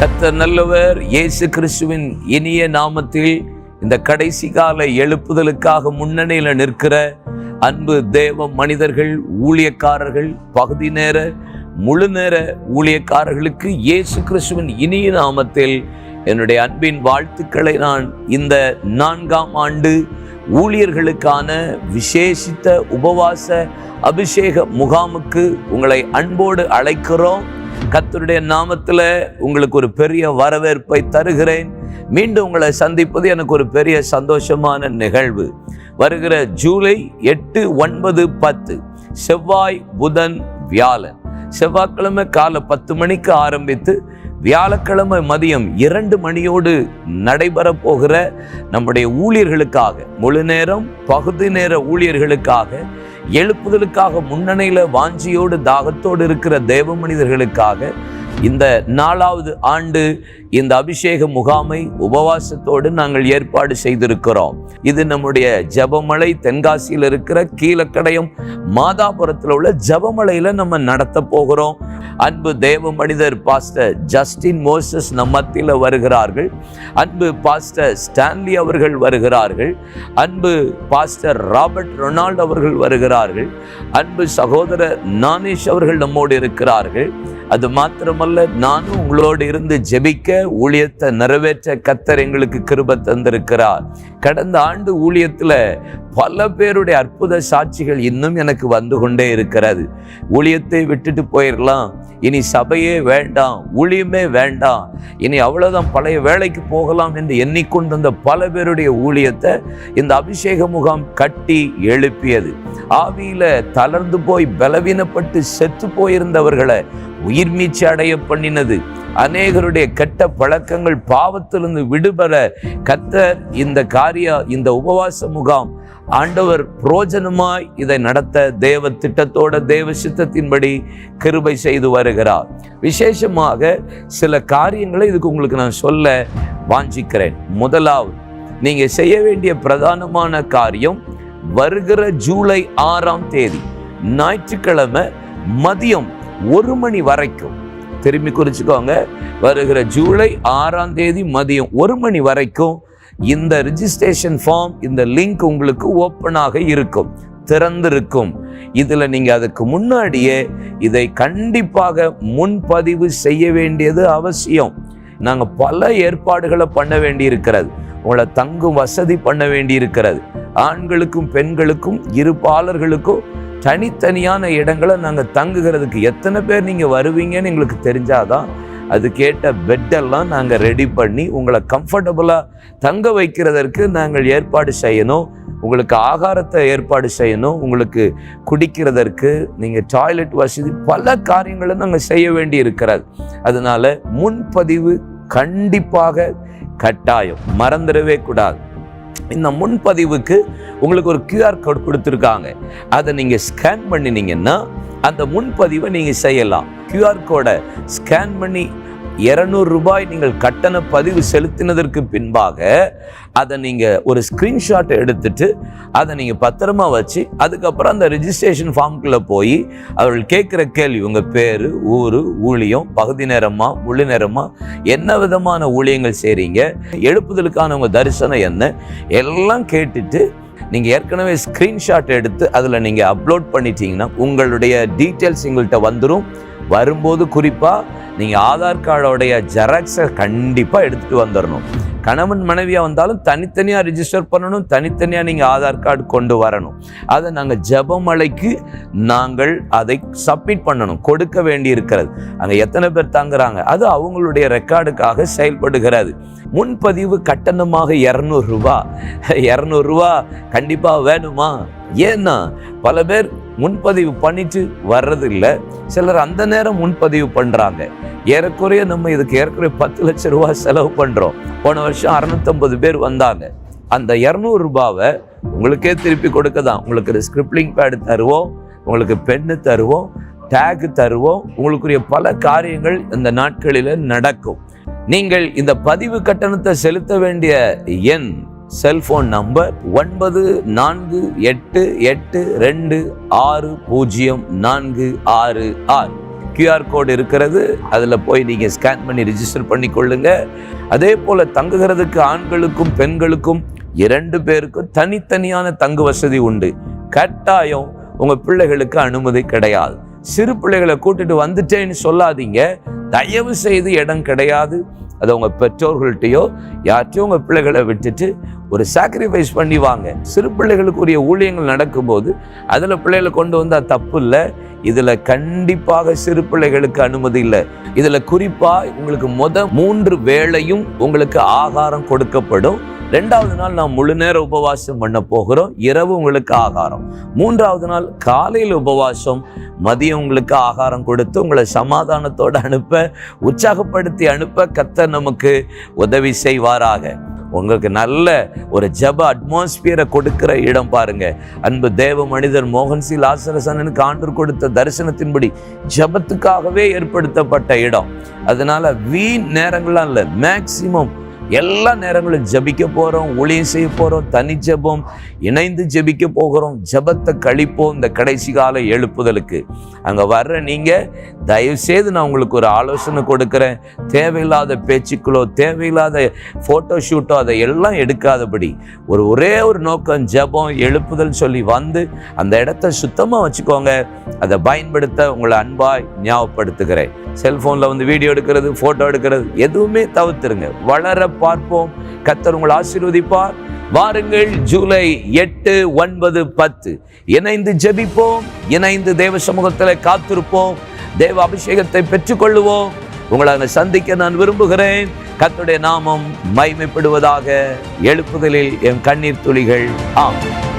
கத்த நல்லவர் இயேசு கிறிஸ்துவின் இனிய நாமத்தில் இந்த கடைசி கால எழுப்புதலுக்காக முன்னணியில் நிற்கிற அன்பு தேவ மனிதர்கள் ஊழியக்காரர்கள் பகுதி நேர முழு நேர ஊழியக்காரர்களுக்கு இயேசு கிறிஸ்துவின் இனிய நாமத்தில் என்னுடைய அன்பின் வாழ்த்துக்களை நான் இந்த நான்காம் ஆண்டு ஊழியர்களுக்கான விசேஷித்த உபவாச அபிஷேக முகாமுக்கு உங்களை அன்போடு அழைக்கிறோம். கத்தருடைய நாமத்தில் உங்களுக்கு ஒரு பெரிய வரவேற்பை தருகிறேன். மீண்டும் உங்களை சந்திப்பது எனக்கு ஒரு பெரிய சந்தோஷமான நிகழ்வு. வருகிற ஜூலை எட்டு ஒன்பது பத்து செவ்வாய் புதன் வியாழன். செவ்வாய்க்கிழமை காலை பத்து மணிக்கு ஆரம்பித்து வியாழக்கிழமை மதியம் இரண்டு மணியோடு நடைபெற போகிற நம்முடைய ஊழியர்களுக்காக முழு நேரம் பகுதி நேர ஊழியர்களுக்காக எழுப்புதலுக்காக முன்னணியில வாஞ்சியோடு தாகத்தோடு இருக்கிற தேவ மனிதர்களுக்காக இந்த நாலாவது ஆண்டு இந்த அபிஷேக முகாமை உபவாசத்தோடு நாங்கள் ஏற்பாடு செய்திருக்கிறோம். இது நம்முடைய ஜபமலை தென்காசியில் இருக்கிற கீழக்கடையம் மாதாபுரத்தில் உள்ள ஜபமலையில் நம்ம நடத்த போகிறோம். அன்பு தேவ மனிதர் பாஸ்டர் ஜஸ்டின் மோசஸ் நம் மத்தியில் வருகிறார்கள். அன்பு பாஸ்டர் ஸ்டான்லி அவர்கள் வருகிறார்கள். அன்பு பாஸ்டர் ராபர்ட் ரொனால்டு அவர்கள் வருகிறார்கள். அன்பு சகோதரர் நானேஷ் அவர்கள் நம்மோடு இருக்கிறார்கள். அது மாத்திரமல்ல நானும் உங்களோடு இருந்து ஜெபிக்க ஊழியத்தை நிறைவேற்ற கத்தர் எங்களுக்கு கிருப தந்திருக்கிறார். கடந்த ஆண்டு ஊழியத்துல பல பேருடைய அற்புத சாட்சிகள் இன்னும் எனக்கு வந்து கொண்டே இருக்கிறது. ஊழியத்தை விட்டுட்டு போயிடலாம் இனி சபையே வேண்டாம் ஊழியமே வேண்டாம். இனி அவ்வளவுதான் பழைய வேலைக்கு போகலாம் என்று எண்ணிக்கொண்டிருந்த பல பேருடைய ஊழியத்தை இந்த அபிஷேக முகாம் கட்டி எழுப்பியது. ஆவியில தளர்ந்து போய் பலவீனப்பட்டு செத்து போயிருந்தவர்களை உயிர் மீச்சு அடைய பண்ணினது. அநேகருடைய கெட்ட பழக்கங்கள் பாவத்திலிருந்து விடுபட கத்த இந்த காரிய இந்த உபவாச முகாம் ஆண்டவர் புரோஜனமாய் இதை நடத்த தேவ திட்டத்தோட தேவ சித்தத்தின்படி கிருபை செய்து வருகிறார். விசேஷமாக சில காரியங்களை இதுக்கு உங்களுக்கு நான் சொல்ல வாஞ்சிக்கிறேன். முதலாவது நீங்க செய்ய வேண்டிய பிரதானமான காரியம் வருகிற ஜூலை ஆறாம் தேதி ஞாயிற்றுக்கிழமை மதியம் ஒரு மணி வரைக்கும். திரும்பி குறிச்சுக்கோங்க. வருகிற ஜூலை ஆறாம் தேதி மதியம் ஒரு மணி வரைக்கும் இந்த ரிஜிஸ்ட்ரேஷன் ஃபார்ம் இந்த லிங்க் உங்களுக்கு ஓப்பனாக இருக்கும். திறந்திருக்கும். இதில் நீங்கள் அதுக்கு முன்னாடியே இதை கண்டிப்பாக முன்பதிவு செய்ய வேண்டியது அவசியம். நாங்கள் பல ஏற்பாடுகளை பண்ண வேண்டி இருக்கிறது உங்களை தங்கும் வசதி பண்ண வேண்டி இருக்கிறது ஆண்களுக்கும் பெண்களுக்கும் இருப்பாளர்களுக்கும் தனித்தனியான இடங்களை நாங்கள் தங்குகிறதுக்கு எத்தனை பேர் நீங்கள் வருவீங்கன்னு எங்களுக்கு தெரிஞ்சாதான் அது கேட்ட பெட்டெல்லாம் நாங்கள் ரெடி பண்ணி உங்களை கம்ஃபர்டபுளாக தங்க வைக்கிறதற்கு நாங்கள் ஏற்பாடு செய்யணும். உங்களுக்கு ஆகாரத்தை ஏற்பாடு செய்யணும். உங்களுக்கு குடிக்கிறதற்கு நீங்கள் டாய்லெட் வசதி பல காரியங்களை நாங்கள் செய்ய வேண்டி இருக்கிறது அதனால் முன்பதிவு கண்டிப்பாக கட்டாயம். மறந்துடவே கூடாது. இந்த முன்பதிவுக்கு உங்களுக்கு ஒரு கியூஆர் கோட் கொடுத்துருக்காங்க. அதை நீங்கள் ஸ்கேன் பண்ணினீங்கன்னா அந்த முன்பதிவை நீங்கள் செய்யலாம். கியூஆர் கோடை ஸ்கேன் பண்ணி இரநூறு ரூபாய் நீங்கள் கட்டண பதிவு செலுத்தினதற்கு பின்பாக அதை நீங்கள் ஒரு ஸ்க்ரீன்ஷாட் எடுத்துட்டு அதை நீங்கள் பத்திரமா வச்சு அதுக்கப்புறம் அந்த ரிஜிஸ்ட்ரேஷன் ஃபார்முக்குள்ளே போய் அவர்கள் கேட்குற கேள்வி உங்கள் பேர் ஊர் ஊழியம் பகுதி நேரமா முழு நேரமா என்ன விதமான ஊழியங்கள் செய்கிறீங்க எழுப்புதலுக்கான உங்கள் தரிசனம் என்ன எல்லாம் கேட்டுட்டு நீங்கள் ஏற்கனவே ஸ்க்ரீன்ஷாட் எடுத்து அதில் நீங்கள் அப்லோட் பண்ணிட்டீங்கன்னா உங்களுடைய டீட்டெயில்ஸ் எங்கள்கிட்ட வந்துடும் வரும்போது குறிப்பாக நீங்கள் ஆதார் கார்டோடைய ஜெராக்ஸை கண்டிப்பாக எடுத்துகிட்டு வந்துடணும் கணவன் மனைவியாக வந்தாலும் தனித்தனியாக ரிஜிஸ்டர் பண்ணணும் தனித்தனியாக நீங்கள் ஆதார் கார்டு கொண்டு வரணும். அதை நாங்கள் ஜபமலைக்கு நாங்கள் அதை சப்மிட் பண்ணணும் கொடுக்க வேண்டி இருக்கிறது அங்கே எத்தனை பேர் தங்குறாங்க? அது அவங்களுடைய ரெக்கார்டுக்காக செயல்படுகிறது. முன்பதிவு கட்டணமாக இரநூறுவா இரநூறுவா கண்டிப்பாக வேணுமா? ஏன்னா பல பேர் முன்பதிவு பண்ணிட்டு வர்றதில்ல. சிலர் அந்த நேரம் முன்பதிவு பண்றாங்க. ஏறக்குறைய நம்ம இதுக்கு ஏற்கனவே பத்து லட்ச ரூபாய் செலவு பண்றோம். போன வருஷம் அறுநூத்தம்பது பேர் வந்தாங்க. அந்த இரநூறு ரூபாவை உங்களுக்கே திருப்பி கொடுக்க தான் உங்களுக்கு ஸ்கிரிப்ளிங் பேடு தருவோம் உங்களுக்கு பென்னு தருவோம் டேக் தருவோம். உங்களுக்குரிய பல காரியங்கள் இந்த நாட்களில் நடக்கும். நீங்கள் இந்த பதிவு கட்டணத்தை செலுத்த வேண்டிய எண் செல்போன் நம்பர் ஒன்பது நான்கு எட்டு எட்டு ரெண்டு ஆறு பூஜ்ஜியம் நான்கு ஆறு ஆறு. கியூஆர் கோடு இருக்கிறது. அதில் போய் நீங்கள் ஸ்கேன் பண்ணி ரிஜிஸ்டர் பண்ணி கொள்ளுங்க அதே போல் தங்குகிறதுக்கு ஆண்களுக்கும் பெண்களுக்கும் இரண்டு பேருக்கும் தனித்தனியான தங்கு வசதி உண்டு. கட்டாயம் உங்கள் பிள்ளைகளுக்கு அனுமதி கிடையாது. சிறு பிள்ளைகளை கூட்டிட்டு வந்துட்டேன்னு சொல்லாதீங்க. தயவு செய்து இடம் கிடையாது. அதை உங்கள் பெற்றோர்கள்ட்டையோ யார்ட்டையும் உங்கள் பிள்ளைகளை விட்டுட்டு ஒரு சாக்ரிஃபைஸ் பண்ணி வாங்க. சிறு பிள்ளைகளுக்குரிய ஊழியங்கள் நடக்கும்போது அதில் பிள்ளைகளை கொண்டு வந்தால் தப்பு இல்லை. இதில் கண்டிப்பாக சிறு பிள்ளைகளுக்கு அனுமதி இல்லை. இதில் குறிப்பாக உங்களுக்கு முத மூன்று வேளையும் உங்களுக்கு ஆகாரம் கொடுக்கப்படும். ரெண்டாவது நாள் நாம் முழு நேர உபவாசம் பண்ண போகிறோம். இரவு உங்களுக்கு ஆகாரம். மூன்றாவது நாள் காலையில் உபவாசம். மதியம் உங்களுக்கு ஆகாரம் கொடுத்து உங்களை சமாதானத்தோடு அனுப்ப உற்சாகப்படுத்தி அனுப்ப கத்த நமக்கு உதவி செய்வாராக. உங்களுக்கு நல்ல ஒரு ஜப அட்மாஸ்பியரை கொடுக்கிற இடம் பாருங்க. அன்பு தேவ மனிதர் மோகன் சி. ஆண்டு கொடுத்த தரிசனத்தின்படி ஜபத்துக்காகவே ஏற்படுத்தப்பட்ட இடம். அதனால வீண் நேரங்கள்லாம் இல்லை. மேக்சிமம் எல்லா நேரங்களும் ஜபிக்க போகிறோம் ஊழியம் செய்ய போகிறோம் தனி ஜெபம் இணைந்து ஜபிக்க போகிறோம் ஜெபத்தை கழிப்போம் இந்த கடைசி கால எழுப்புதலுக்கு. அங்கே வர்ற நீங்கள் தயவுசெய்து நான் உங்களுக்கு ஒரு ஆலோசனை கொடுக்குறேன். தேவையில்லாத பேச்சுக்களோ தேவையில்லாத ஃபோட்டோ ஷூட்டோ அதை எல்லாம் எடுக்காதபடி ஒரு ஒரே ஒரு நோக்கம் ஜெபம் எழுப்புதல் சொல்லி வந்து அந்த இடத்த சுத்தமாக வச்சுக்கோங்க. அதை பயன்படுத்த உங்களை அன்பாய் ஞாபகப்படுத்துகிறேன். செல்ஃபோனில் வந்து வீடியோ எடுக்கிறது ஃபோட்டோ எடுக்கிறது எதுவுமே தவிர்த்துருங்க. வளர பார்ப்போம். கத்தர் உங்களை ஆசீர்வதிப்பார். வாருங்கள் ஜூலை எட்டு ஒன்பது பத்து. இணைந்து ஜெபிப்போம். இணைந்து தேவ சமூகத்தில் காத்திருப்போம். தேவ அபிஷேகத்தை பெற்றுக்கொள்ளுவோம். உங்களை அங்கே சந்திக்க நான் விரும்புகிறேன். கத்துடைய நாமம் மைமைப்படுவதாக எழுப்புதலில் என் கண்ணீர் துளிகள். ஆகும்